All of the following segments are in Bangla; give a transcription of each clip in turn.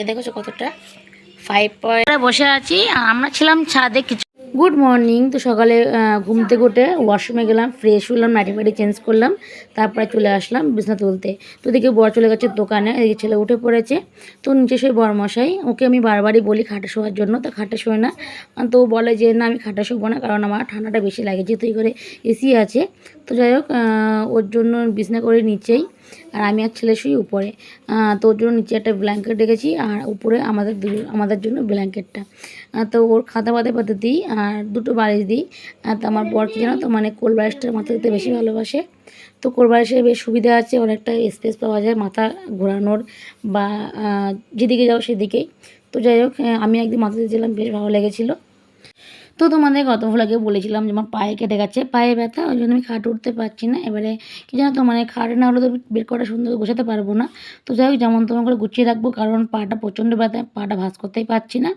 এ দেখেছ কতটা? ফাইভ পয়েন্ট বসে আছি আমরা ছিলাম ছাদে কিছু গুড মর্নিং তো সকালে ঘুম থেকে উঠে ওয়াশরুমে গেলাম ফ্রেশ হলাম নাইটি ফাইটি চেঞ্জ করলাম তারপরে চলে আসলাম বিছনা তুলতে। তো দেখি বর চলে গেছে দোকানে এদিকে ছেলে উঠে পড়েছে তো নিচে শুয়ে বরমশাই ওকে আমি বারবারই বলি খাটে শোয়ার জন্য তো খাটে শোয় না। তো ও বলে যে না আমি খাটে শোবো না কারণ আমার ঠান্ডাটা বেশি লাগে যেহেতু এই করে এসি আছে। তো যাই হোক ওর জন্য বিছনা করে নিচেই আর আমি আর ছেলে শুই উপরে। তো ওর জন্য নিচে একটা ব্ল্যাঙ্কেট রেখেছি আর উপরে আমাদের আমাদের জন্য ব্ল্যাঙ্কেটটা তো ওর খাতা পাতে পাতে দিই আর দুটো বালিশ দিই। আর তো আমার বর কি জানো তো মানে কোল বালিশটার মাথা দিতে বেশি ভালোবাসে। তো কোল বালিশে বেশ সুবিধা আছে, অনেকটা স্পেস পাওয়া যায় মাথা ঘোরানোর বা যেদিকে যাও সেদিকেই। তো যাই হোক আমি একদিন মাথা দিয়েছিলাম, বেশ ভালো লেগেছিলো। তো তোমাদের গত ভ্লগে বলেছিলাম যে আমার পায়ে কেটে গেছে, পায়ে ব্যথা, ওই জন্য আমি খাট উঠতে পারছি না। এবারে কি জানো তো মানে খাটে না হলে তো বের করা সুন্দর গোছাতে পারব না। তো যাই হোক, যেমন তেমন করে গুছিয়ে রাখব, কারণ পাটা প্রচণ্ড ব্যথা, পাটা ভাঁজ করতেই পারছি না।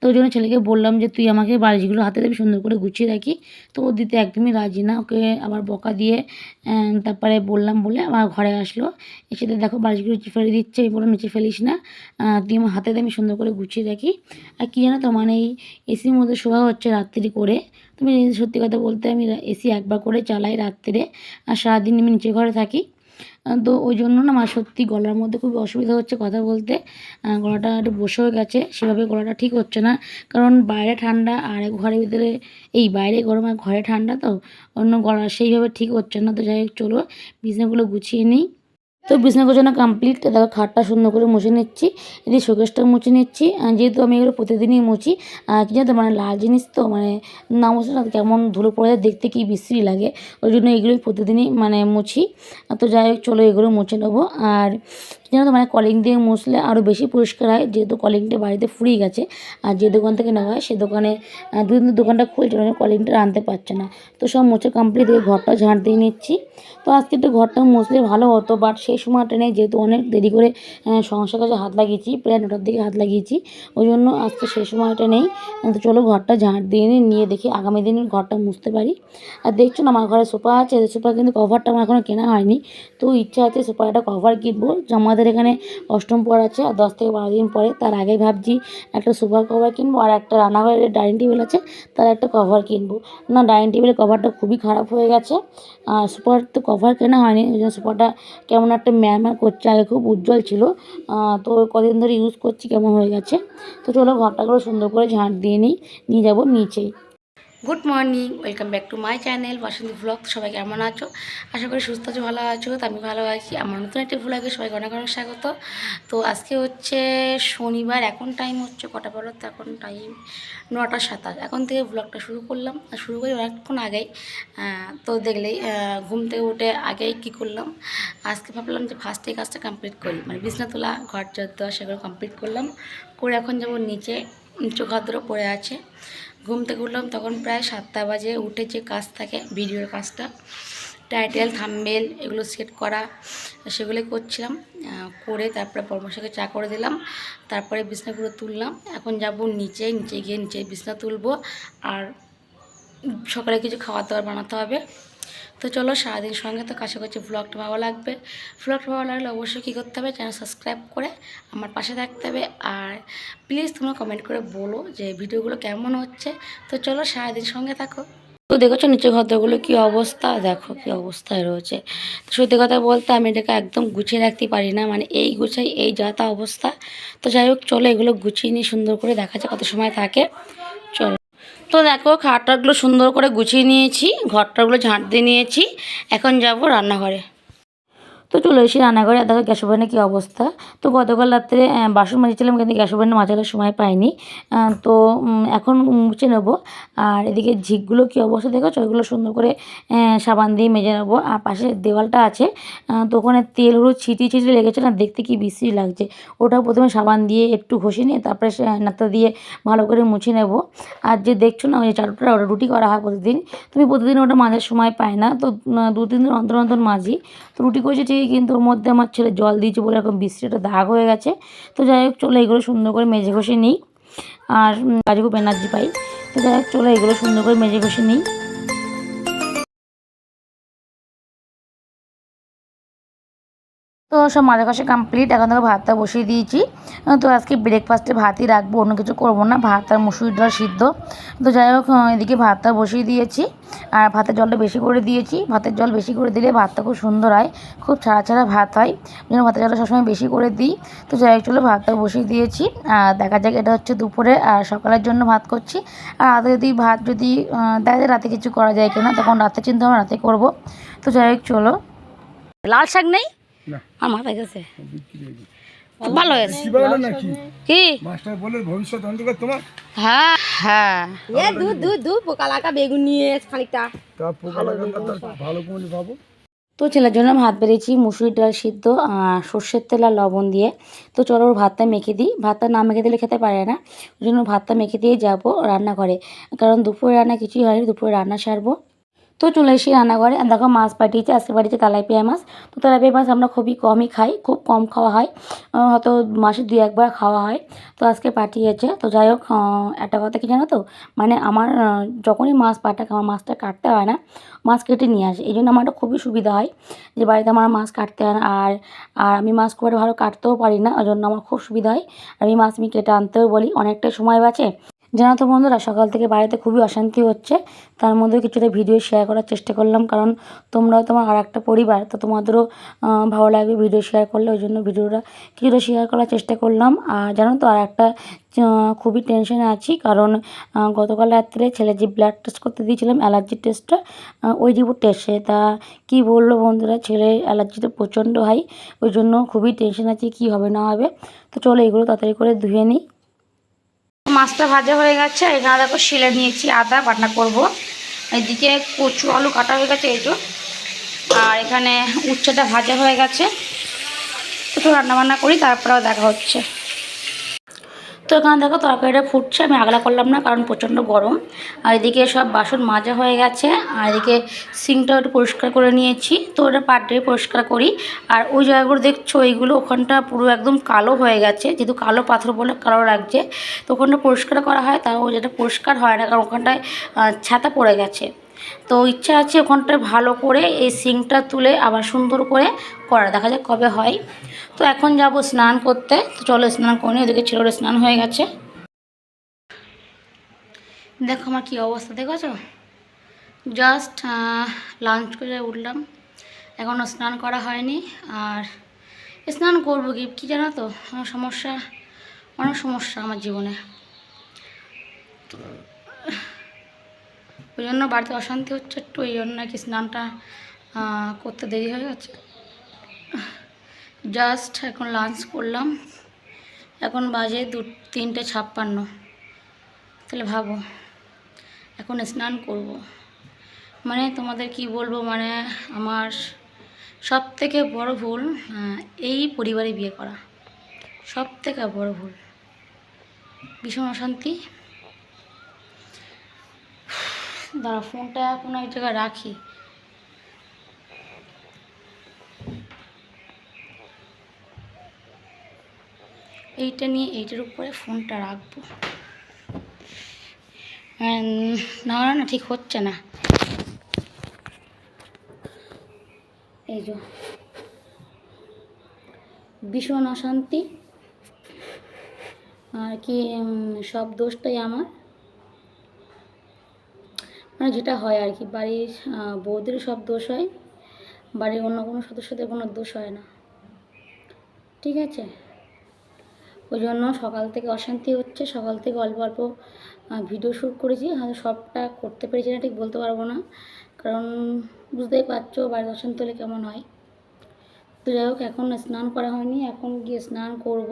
তো ওই জন্য ছেলেকে বললাম যে, তুই আমাকে বালিশগুলো হাতে দেবি, সুন্দর করে গুছিয়ে রাখি। তো ও দিতে একদমই রাজি না, ওকে আবার বকা দিয়ে তারপরে বললাম বলে আমার ঘরে আসলো। এসে দেখো বালিশগুলো ফেলে দিচ্ছে, আমি বললাম, নিচে ফেলিস না তুই আমার হাতে দে, আমি সুন্দর করে গুছিয়ে রাখি। আর কী জানো তো মানে এই এসির মধ্যে শোয়া হচ্ছে রাত্রি করে। তুমি সত্যি কথা বলতে আমি এসি একবার করে চালাই রাত্রে। আর সারাদিন আমি নিচে ঘরে থাকি। তো ওই জন্য না আমার সত্যি গলার মধ্যে খুব অসুবিধা হচ্ছে কথা বলতে। গলাটা একটু বসে হয়ে গেছে, সেভাবে গলাটা ঠিক হচ্ছে না। কারণ বাইরে ঠান্ডা, আর ঘরের ভিতরে এই বাইরে গরম আর ঘরে ঠান্ডা তো, অন্য গলা সেইভাবে ঠিক হচ্ছে না। তো যাই হোক, চলো বিছনাগুলো গুছিয়ে নিই। তো বিছনা গোছানো কমপ্লিট দেখো খাটটা সুন্দর করে মুছে নিচ্ছি এদিকে শোকেসটা মুছে নিচ্ছি যেহেতু আমি এগুলো প্রতিদিনই মুছি কি জানো মানে লাল জিনিস তো মানে না মুছে না, কেমন ধুলো পড়ে যায়, দেখতে কি বিশ্রী লাগে, ওই জন্য এগুলোই প্রতিদিনই মানে মুছি। তো যাই হোক, চলো এগুলো মুছে নেব, আর জানো তো মানে কলিং দিয়ে মুছলে আরও বেশি পরিষ্কার হয়। যেহেতু কলিংটা বাড়িতে ফুরিয়ে গেছে, আর যে দোকান থেকে নেওয়া হয় সে দোকানে দুদিন দোকানটা খুলছে মানে কলিংটা আনতে পারছে না। তো সব মুছে কমপ্লিট হয়ে ঘরটা ঝাঁট দিয়ে নিচ্ছি। তো আজকে একটু ঘরটা মুছলে ভালো হতো বাট সেই সময়টা নেই, যেহেতু অনেক দেরি করে সংসার কাজে হাত লাগিয়েছি, প্রায় নটার দিকে হাত লাগিয়েছি। ওই জন্য আজকে সেই সময়টা নেই। তো চলো ঘরটা ঝাঁট দিয়ে নিয়ে দেখি আগামী দিনে ঘরটা মুছতে পারি। আর দেখছ না, আমার ঘরে সোফা আছে, সোফা কিন্তু কভারটা আমার এখনও কেনা হয়নি। তো ইচ্ছা আছে সোফার একটা কভার কিনবো যে আমাদের এখানে অষ্টম পর আছে আর দশ থেকে বারো দিন পরে তার আগে ভাবছি একটা সুপার কভার কিনবো আর একটা রান্নাঘরের ডাইনিং টেবিল আছে, তার একটা কভার কিনবো। না, ডাইনিং টেবিলের কভারটা খুবই খারাপ হয়ে গেছে। আর সুপার তো কভার কেনা হয়নি ওই জন্য সোফাটা কেমন একটা ম্যারম্যার করছে, আগে খুব উজ্জ্বল ছিল। তো কদিন ধরে ইউজ করছি, কেমন হয়ে গেছে। তো চলো ঘরটাগুলো সুন্দর করে ঝাঁট দিয়ে নিই, নিয়ে যাব নিচেই। Good morning welcome back to my channel Basanti blog সবাই কেমন আছো? আশা করি সুস্থ আছো, ভালো আছো, তো আমি ভালো আছি। আমার নতুন একটি ভ্লগে সবাইকে অনেক অনেক স্বাগত। তো আজকে হচ্ছে শনিবার, এখন টাইম হচ্ছে কটা বলো তো? এখন টাইম নটা সাতাশ। এখন থেকে ব্লগটা শুরু করলাম। আর শুরু করি অনেকক্ষণ আগেই। তো দেখলেই ঘুম থেকে উঠে আগেই কী করলাম? আজকে ভাবলাম যে ফার্স্টে কাজটা কমপ্লিট করি। মানে বিছনা তোলা, ঘর জল দেওয়া, সেগুলো কমপ্লিট করলাম। করে এখন যাব নিচে চোখাদ্র পড়ে আছে। ঘুম থেকে উঠলাম, তখন প্রায় সাতটা বাজে, উঠে যে কাজ থাকে ভিডিওর কাজটা টাইটেল থাম্বেল এগুলো সেট করা সেগুলো করছিলাম করে তারপরে পরামর্শকে চা করে দিলাম, তারপরে বিছনাগুলো তুললাম, এখন যাব নিচে নিচে গিয়ে নিচে বিছনা তুলবো, আর সকালে কিছু খাওয়া দাওয়ার বানাতে হবে তো চলো সারাদিন সঙ্গে তো কাছে কাছে ব্লগটা ভালো লাগবে। ব্লগটা ভালো লাগলে অবশ্যই কী করতে হবে? চ্যানেল সাবস্ক্রাইব করে আমার পাশে থাকতে হবে। আর প্লিজ তোমরা কমেন্ট করে বলো যে ভিডিওগুলো কেমন হচ্ছে। তো চলো সারাদিন সঙ্গে থাকো। তো দেখেছ নিচে ঘরগুলো কি অবস্থা? দেখো কি অবস্থায় রয়েছে। তো সত্যি কথা বলতে আমি এটাকে একদম গুছিয়ে রাখতে পারি না। মানে এই গুছাই, এই যা অবস্থা। তো যাই হোক, চলো এগুলো গুছিয়ে নিয়ে সুন্দর করে দেখা যায় কত সময় থাকে। তো দেখো খাটটাগুলো সুন্দর করে গুছিয়ে নিয়েছি ঘরটাগুলো ঝাঁট দিয়ে নিয়েছি। এখন যাব রান্নাঘরে। তো চলে এসে রান্নাঘরে। আর দেখো, গ্যাস ওভেনে কী অবস্থা? তো গতকাল রাত্রে বাসন মাজেছিলাম, কিন্তু গ্যাস ওভেনে মাজানোর সময় পাইনি। তো এখন মুছে নেব। আর এদিকে ঝিকগুলো কী অবস্থা দেখেছ? ওইগুলো সুন্দর করে সাবান দিয়ে মেজে নেব। আর পাশে দেওয়ালটা আছে। তো ওখানে তেল, হলুদ, ছিটিয়ে ছিটিয়ে লেগেছে না? দেখতে কি বিশ্রী লাগছে। ওটাও প্রথমে সাবান দিয়ে একটু ঘষে নিয়ে, তারপরে নাতা দিয়ে ভালো করে মুছে নেব। আর যে দেখছ না, ওই চাটুটা, ওটা রুটি করা হয় প্রতিদিন। তুমি প্রতিদিন ওটা মাজার সময় পায় না। তো দু তিন দিন অন্তর অন্তর মাজি। তো রুটি করেছি ঠিকই কিন্তু ওর মধ্যে আমার ছেলে জল দিয়েছে বলে এরকম বিশ্রীটা দাগ হয়ে গেছে। তো যাই হোক, চলো এগুলো সুন্দর করে মেজে ঘষে নিই। আর রাজীব খুব এনার্জি পাই। তো যাই হোক, চলো এগুলো সুন্দর করে মেজে ঘষে নিই। সব মাজা কষা কমপ্লিট এখন থেকে ভাতটা বসিয়ে দিয়েছি। তো আজকে ব্রেকফাস্টে ভাতই রাখব, অন্য কিছু করব না। ভাত আর মুসুরি ডাল সিদ্ধ। তো যাই হোক এদিকে ভাতটা বসিয়ে দিয়েছি। আর ভাতের জলটা বেশি করে দিয়েছি। ভাতের জল বেশি করে দিলে ভাতটা খুব সুন্দর হয়। খুব ছাড়া ছাড়া ভাত হয়। জন্য ভাতের জলটা সবসময় বেশি করে দিই। তো যাই হোক, চলো ভাতটা বসিয়ে দিয়েছি। আর দেখা যাক এটা হচ্ছে দুপুরে আর সকালের জন্য ভাত করছি। আর রাতে যদি ভাত যদি দেখা যায় রাতে কিছু করা যায় কিনা, তখন রাতে চিন্তা ভাবনা রাতে করব। তো যাই হোক, চলো। লাল শাক নেই? আমার মাথায় গেছে। বিক্রি হয়ে গেছে। ভালো হয়েছে। কি বলো নাকি? কি? মাস্টার বলে ভবিষ্যৎ অন্ধকার তোমার? হ্যাঁ হ্যাঁ। এ দু দু দু পোকা লাগা বেগুন নিয়ে খানিকটা। তা পোকা লাগার ভালো করে পাবো তো ছেলের জন্য ভাত বেড়েছি মুসুরি ডাল সিদ্ধ আর সর্ষের তেল আর লবণ দিয়ে। তো চলো ওর ভাতটা মেখে দিই। ভাতটা না মেখে দিলে খেতে পারে না। ওই জন্য ভাতটা মেখে দিয়ে যাব রান্নাঘরে। কারণ দুপুরে রান্না কিছুই হয়নি দুপুরে রান্না সারবো। তো চলে এসে রান্নাঘরে। আর দেখো, মাছ পাঠিয়েছে, আজকে বাড়িতে তেলাপিয়া মাছ। তো তেলাপিয়া মাছ আমরা খুবই কমই খাই, খুব কম খাওয়া হয়। হয়তো মাসে দুই একবার খাওয়া হয়। তো আজকে পাঠিয়েছে। তো যাই হোক একটা কথা কি জানো তো? মানে আমার যখনই মাছ পাঠাক আমার মাছটা কাটতে হয় না, মাছ কেটে নিয়ে আসে। এই জন্য আমার একটা খুবই সুবিধা হয় যে বাড়িতে আমার মাছ কাটতে হয় না। আর আর আমি মাছ খুব একটা ভালো কাটতেও পারি না। ওই জন্য আমার খুব সুবিধা হয়। আমি মাছ আমি কেটে আনতেও বলি। অনেকটাই সময় বাঁচে। জানো তো বন্ধুরা, সকাল থেকে বাড়িতে খুবই অশান্তি হচ্ছে। তার মধ্যেও কিছুটা ভিডিও শেয়ার করার চেষ্টা করলাম, কারণ তোমরাও তোমার আর একটা পরিবার, তো তোমাদেরও ভালো লাগবে ভিডিও শেয়ার করলে, ওই জন্য ভিডিওটা কিছুটা শেয়ার করার চেষ্টা করলাম। আর জানো তো, আর একটা খুবই টেনশনে আছি, কারণ গতকাল রাত্রে ছেলে যে ব্লাড টেস্ট করতে দিয়েছিলাম অ্যালার্জি টেস্টটা ওই রিপোর্ট এসে তা কি বলল বন্ধুরা ছেলে অ্যালার্জিটা প্রচণ্ড হয় ওই জন্য খুবই টেনশন আছে, কি হবে না হবে। তো চলো এগুলো তাড়াতাড়ি করে ধুয়ে নিই। মাছটা ভাজা হয়ে গেছে। এখানে দেখো শিলে নিয়েছি আদা, বাটনা করব। এদিকে কচু আলু কাটা হয়ে গেছে, এই তো। আর এখানে উচ্ছেটা ভাজা হয়ে গেছে। একটু রান্নাবান্না করি, তারপরেও দেখা হচ্ছে। তো এখানে দেখো, তরকারিটা ফুটছে, আমি আগলা করলাম না, কারণ প্রচণ্ড গরম। আর এদিকে সব বাসন মাজা হয়ে গেছে, আর এদিকে সিঙ্কটাও একটু পরিষ্কার করে নিয়েছি। তো ওটা পার ডে পরিষ্কার করি। আর ওই জায়গাগুলো দেখছ এইগুলো ওখানটা পুরো একদম কালো হয়ে গেছে, যেহেতু কালো পাথর বলে কালো লাগছে। তো ওখানটা পরিষ্কার করা হয়, তাও যেটা পরিষ্কার হয় না, কারণ ওখানটায় ছাতা পড়ে গেছে। তো ইচ্ছা আছে ওখানটায় ভালো করে এই সিংটা তুলে আবার সুন্দর করে করা। দেখা যাক কবে হয়। তো এখন যাব স্নান করতে। তো চলো স্নান করে। ওদিকে ছেলের স্নান হয়ে গেছে। দেখো আমার কী অবস্থা, দেখেছ? জাস্ট লাঞ্চ করে উঠলাম। এখনও স্নান করা হয়নি। আর স্নান করব কি, কী জানো তো? আমার সমস্যা, অনেক সমস্যা আমার জীবনে। ওই জন্য বাড়িতে অশান্তি হচ্ছে একটু ওই জন্য নাকি স্নানটা করতে দেরি হয়ে গেছে। জাস্ট এখন লাঞ্চ করলাম। এখন বাজে দু, তিনটে ছাপ্পান্ন। তাহলে ভাবো, এখন স্নান করব। মানে তোমাদের কি বলব মানে আমার সব থেকে বড় ভুল এই পরিবারে বিয়ে করা। সব থেকে বড় ভুল। ভীষণ অশান্তি। দাঁড়া, ফোনটা কোনো এক জায়গায় রাখি। এইটা নিয়ে এইটার উপরে ফোনটা রাখব। না না ঠিক হচ্ছে না। এই যে। ভীষণ অশান্তি। আর কি সব দোষটাই আমার। মানে যেটা হয় আর কি বাড়ির আহ, বৌদিরও সব দোষ হয় বাড়ির অন্য কোনো সদস্যদের কোনো দোষ হয় না। ঠিক আছে? ওই জন্য সকাল থেকে অশান্তি হচ্ছে সকাল থেকে অল্প অল্প ভিডিও শ্যুট করেছি হয়তো সবটা করতে পেরেছি না ঠিক বলতে পারব না। কারণ বুঝতেই পারছ বাড়ির অশান্তি হলে কেমন হয়। তো যাই হোক এখন স্নান করা হয়নি এখন গিয়ে স্নান করব।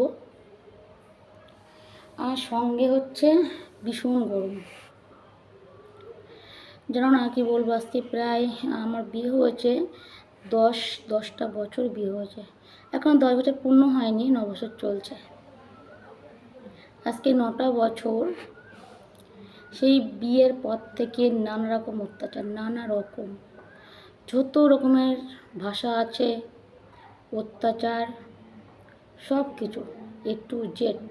আর সঙ্গে হচ্ছে ভীষণ গরম। জানো না কি বলব? আজকে প্রায়, আমার বিয়ে হয়েছে দশ, দশটা বছর বিয়ে হয়েছে। এখন দশ বছর পূর্ণ হয়নি, ন বছর চলছে। আজকে নটা বছর, সেই বিয়ের পর থেকে নানা রকম অত্যাচার, নানা রকম। যত রকমের ভাষা আছে, অত্যাচার সব কিছু এ টু জেড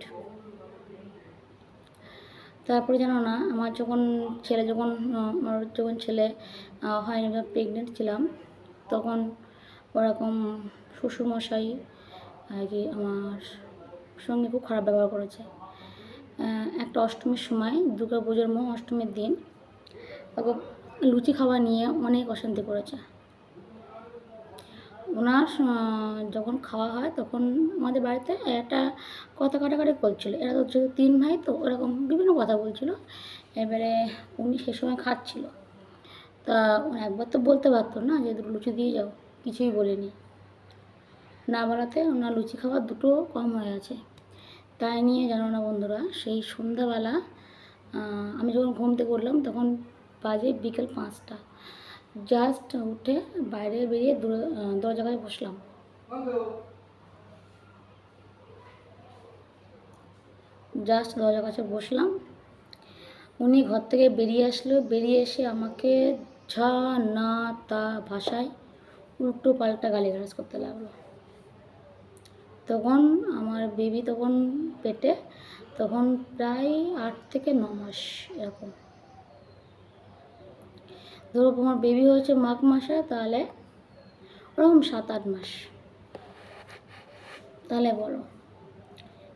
তারপরে জানো না, আমার যখন ছেলে যখন আমার যখন ছেলে হয়নি প্রেগনেন্ট ছিলাম, তখন ওরকম শ্বশুরমশাই, আর কি আমার সঙ্গে খুব খারাপ ব্যবহার করেছে। একটা অষ্টমীর সময় দুর্গা পুজোর মো অষ্টমীর দিন লুচি খাওয়া নিয়ে অনেক অশান্তি করেছে। ওনার যখন খাওয়া হয় তখন আমাদের বাড়িতে একটা কথা কাটাকাটি করছিল। এরা তো যেহেতু তিন ভাই তো ওরকম বিভিন্ন কথা বলছিল। এবারে উনি সে সময় খাচ্ছিল। তা একবার তো বলতে পারতো না যে দুটো লুচি দিয়ে যাও, কিছুই বলেনি। না বলাতে ওনার লুচি খাওয়ার দুটো কম হয়ে আছে তাই নিয়ে জানো না বন্ধুরা, সেই সন্ধ্যাবেলা আমি যখন ঘুম থেকে উঠলাম তখন বাজে বিকেল পাঁচটা। জাস্ট উঠে বাইরে বেরিয়ে দূরে- আহ, দরজায় বসলাম। জাস্ট দরজার কাছে বসলাম। উনি ঘর থেকে বেরিয়ে আসলো। বেরিয়ে এসে আমাকে ঝা না তা ভাষায় উল্টো পাল্টা গালিগালাজ করতে লাগল। তখন আমার বেবি তখন পেটে তখন প্রায় আট থেকে ন মাস এরকম। ধরো তোমার বেবি হয়েছে মাঘ মাসে, তাহলে ওরকম সাত আট মাস। তাহলে বলো,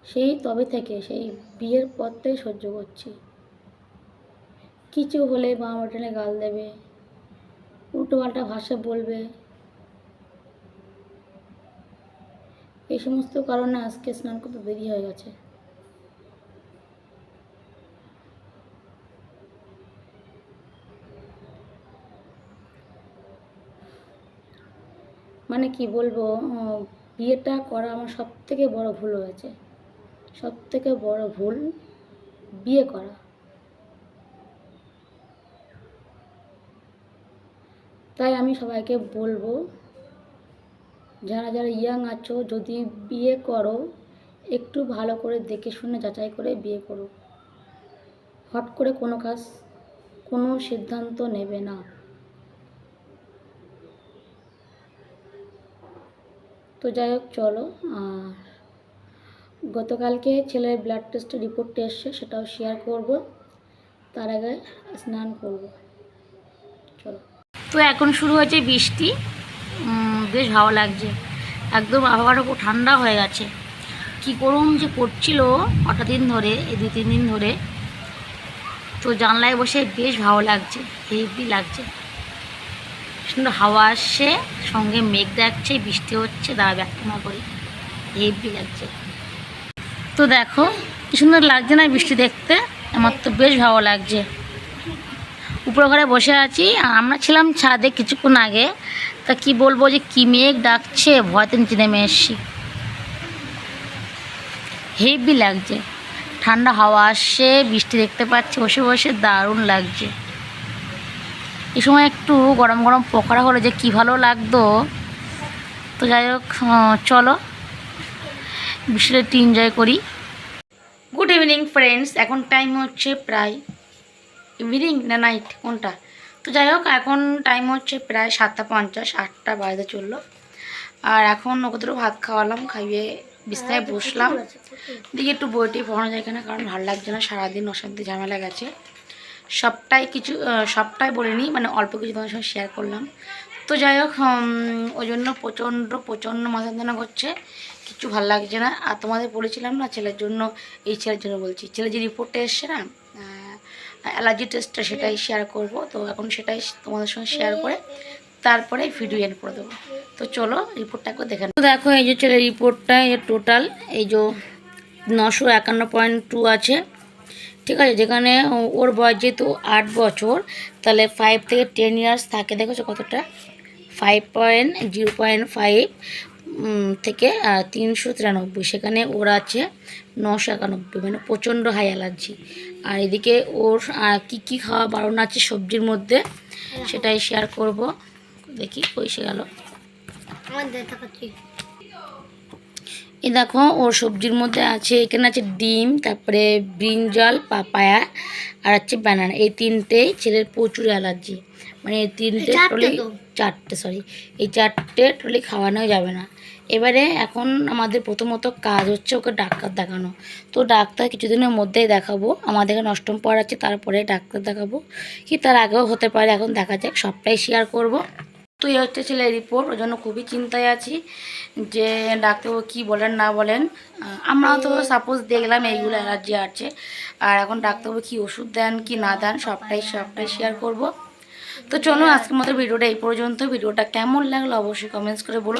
সেই তবে থেকে, সেই বিয়ের থেকে সহ্য করছি। কিছু হলে বা আমার টেনে গাল দেবে উল্টো পাল্টা ভাষা বলবে। এই সমস্ত কারণে আজকে স্নান করতে দেরি হয়ে গেছে। মানে কি বলব বিয়েটা করা আমার সব থেকে বড় ভুল হয়েছে। সব থেকে বড় ভুল বিয়ে করা। তাই আমি সবাইকে বলব, যারা যারা ইয়াং আছো, যদি বিয়ে করো, একটু ভালো করে দেখে শুনে যাচাই করে বিয়ে করো। হট করে কোনো কাজ, কোনো সিদ্ধান্ত নেবে না। তো যাই হোক, চলো। আর গতকালকে ছেলের ব্লাড টেস্টের রিপোর্টটা এসছে, সেটাও শেয়ার করব। তার আগে স্নান করব। চলো। তো এখন শুরু হয়েছে বৃষ্টি। বেশ ভালো লাগছে। একদম আবহাওয়াটা খুব ঠান্ডা হয়ে গেছে। কি করুন যে করছিল কটা দিন ধরে, এই দু তিন দিন ধরে। তো জানলায় বসে বেশ ভালো লাগছে হেভি লাগছে। সুন্দর হাওয়া আসছে, সঙ্গে মেঘ দেখছে বৃষ্টি হচ্ছে, দাঁড়া ব্যাখ্যা করি হেভি লাগছে। তো দেখো, কি সুন্দর লাগছে না বৃষ্টি দেখতে? আমার তো বেশ ভালো লাগছে। উপরে ঘরে বসে আছি। আমরা ছিলাম ছাদে কিছুক্ষণ আগে। তা কি বলব যে কি মেঘ ডাকছে, ভয়তে নিচে নেমে এসছি। হেভি লাগছে। ঠান্ডা হাওয়া আসছে, বৃষ্টি দেখতে পাচ্ছি, বসে বসে দারুণ লাগছে। এই সময় একটু গরম গরম পকোড়া হলে যে কী ভালো লাগতো। তো যাই হোক চলো। বৃষ্টিটা একটু এনজয় করি। গুড ইভিনিং ফ্রেন্ডস এখন টাইম হচ্ছে প্রায় ইভিনিং না নাইট কোনটা? তো যাই হোক, এখন টাইম হচ্ছে প্রায় সাতটা পঞ্চাশ, আটটা বাজতে চলল। আর এখন ওকে ভাত খাওয়ালাম, খাইয়ে বিছনায় বসলাম। দিকে একটু বইটি পড়ানো যায় কেনা, কারণ ভালো লাগছে না। সারাদিন অশান্তি, ঝামেলা গেছে। সবটাই কিছু সবটাই বলিনি মানে অল্প কিছু তোমার সঙ্গে শেয়ার করলাম। তো যাই হোক ওই জন্য প্রচণ্ড প্রচণ্ড মাথা যন্ত্রণা করছে, কিছু ভালো লাগছে না। আর তোমাদের বলেছিলাম না, ছেলের জন্য, এই ছেলের জন্য বলছি, ছেলে যে রিপোর্টটা এসছে না অ্যালার্জি টেস্টটা সেটাই শেয়ার করব। তো এখন সেটাই তোমাদের সঙ্গে শেয়ার করে, তারপরে ভিডিও এন্ড করে দেবো। তো চলো রিপোর্টটা একবার দেখে। তো দেখো, এই যে ছেলের রিপোর্টটা টোটাল এই যে নশো একান্ন পয়েন্ট টু আছে। ঠিক আছে যেখানে ওর বয়স যেহেতু আট বছর তাহলে ফাইভ থেকে টেন ইয়ার্স থাকে দেখেছ কতটা? Five point zero point five থেকে তিনশো তিরানব্বই সেখানে ওর আছে নশো একানব্বই মানে প্রচণ্ড হাই অ্যালার্জি আর এদিকে ওর কী কী খাওয়া বারণ আছে সবজির মধ্যে সেটাই শেয়ার করব। দেখি পয়সে গেল। এই দেখো ওর সবজির মধ্যে আছে এখানে আছে ডিম তারপরে ব্রিঞ্জাল পাপায়া আর হচ্ছে ব্যানানা এই তিনটেই ছেলের প্রচুর অ্যালার্জি। মানে এই তিনটে টলি চারটে সরি এই চারটে টলি খাওয়ানো যাবে না। এবারে এখন আমাদের প্রথমত কাজ হচ্ছে ওকে ডাক্তার দেখানো। তো ডাক্তার কিছুদিনের মধ্যেই দেখাবো। আমাদের এখানে অষ্টম পর আছে তারপরে ডাক্তার দেখাবো। কি তার আগেও হতে পারে এখন দেখা যাক সবটাই শেয়ার করব। তো এই হচ্ছে ছেলের রিপোর্ট ওই জন্য খুবই চিন্তায় আছি যে ডাক্তারবাবু কী বলেন না বলেন। আমরা তো সাপোজ দেখলাম এইগুলো অ্যালার্জি আছে আর এখন ডাক্তারবাবু কী ওষুধ দেন কি না দেন সবটাই সবটাই শেয়ার করব। তো চলো আজকের মতো ভিডিওটা এই পর্যন্ত। ভিডিওটা কেমন লাগল অবশ্যই কমেন্টস করে বলো।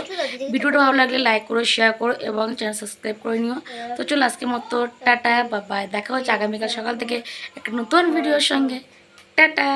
ভিডিওটা ভালো লাগলে লাইক করো শেয়ার করো এবং চ্যানেল সাবস্ক্রাইব করে নিও। তো চলো আজকের মতো টাটা বা বাই দেখা হচ্ছে আগামীকাল সকাল থেকে একটা নতুন ভিডিওর সঙ্গে। টাটা।